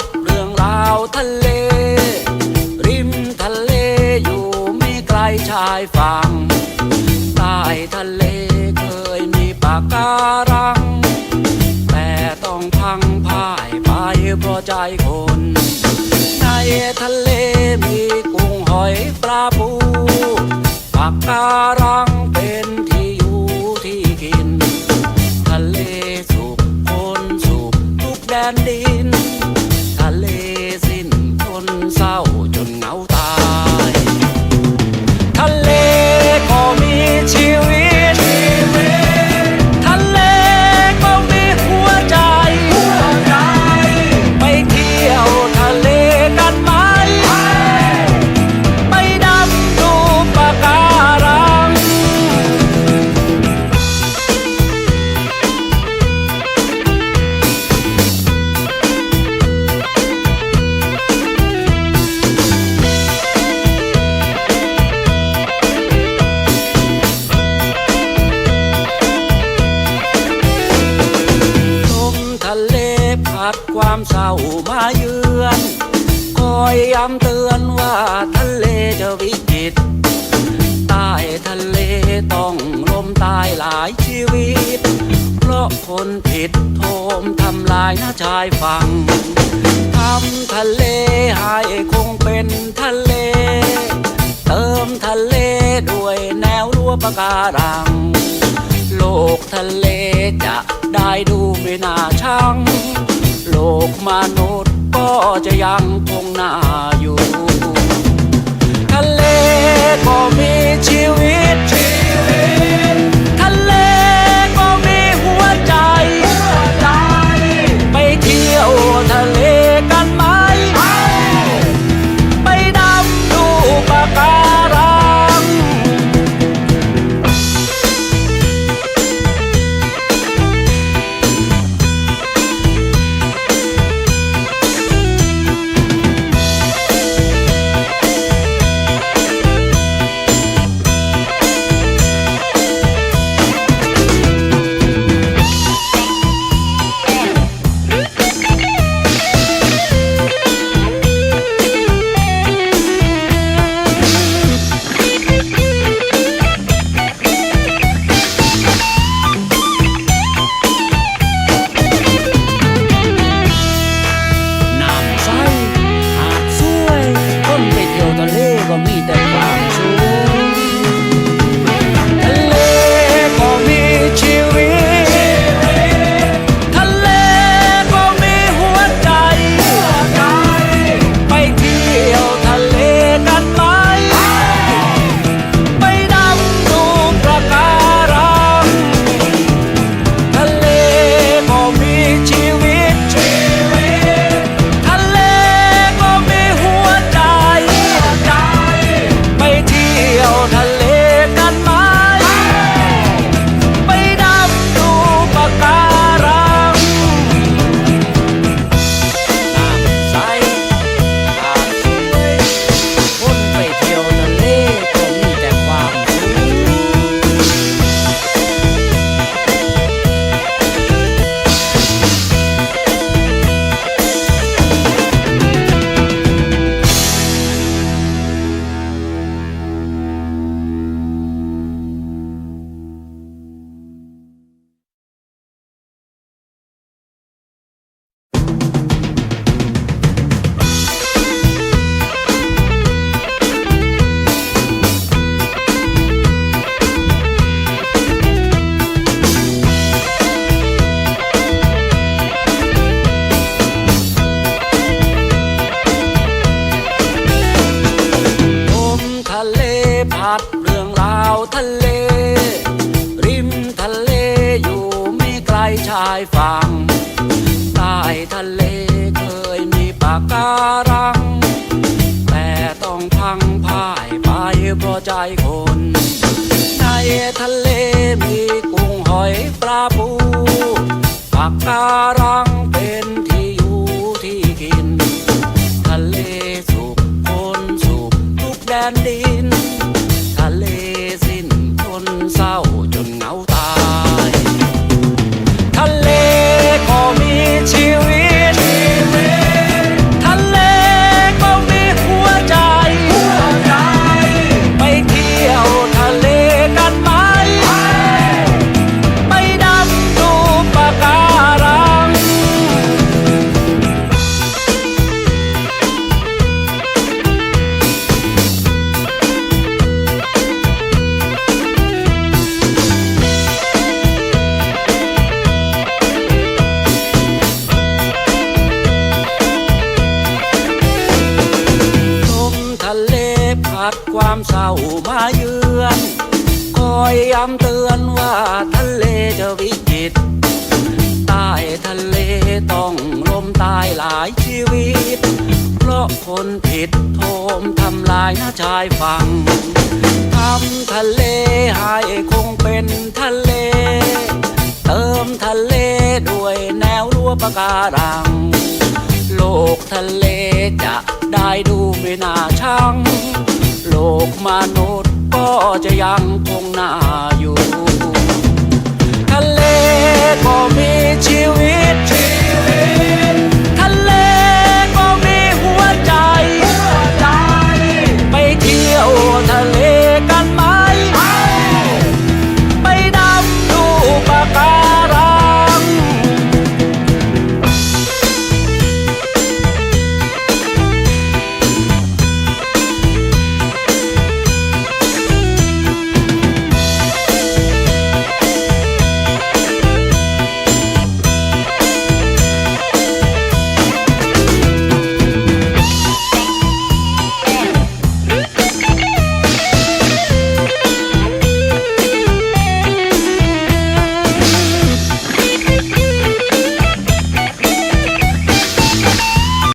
ดเรื่องราวทะเล ริมทะเลอยู่ไม่ไกลชายฝั่งใต้ทะเลเคยมีปากการัง แต่ต้องพังพ่ายไปเพราะใจคน ในทะเลมีกุ้งหอยปลาปูปากการัง เศร้ามาเยือนคอยย้ำเตือนว่าทะเลจะวิกฤตใต้ทะเลต้องลมตายหลายชีวิต เพราะคนผิดโทมทำลายหน้าชายฝั่งทำทะเลให้คงเป็นทะเล เติมทะเลด้วยแนวรั้วปะการัง โลกทะเลจะได้ดูไม่น่าชัง ลกมนุษย์ก็จะยังคงน่าอยู่ทะเลก็มีชีวิต พังพ่ายไปเพราะใจคน ในทะเลมีกุ้งหอยปลาปูปากการังเป็นที่อยู่ที่กิน ทะเลสุขคนสุขทุกแดนดี อยย้ำเตือนว่าทะเลจะวิจิตใต้ทะเลต้องล้มตายหลายชีวิต เพราะคนผิดโทมทำลายหน้าชายฝั่งทำทะเลให้คงเป็นทะเล เติมทะเลด้วยแนวรั้วปะการัง โลกทะเลจะได้ดูไม่น่าชังโลกมนุษย์ ก็จะยังคงหน้าอยู่ ทะเลก็มีชีวิตชีวิต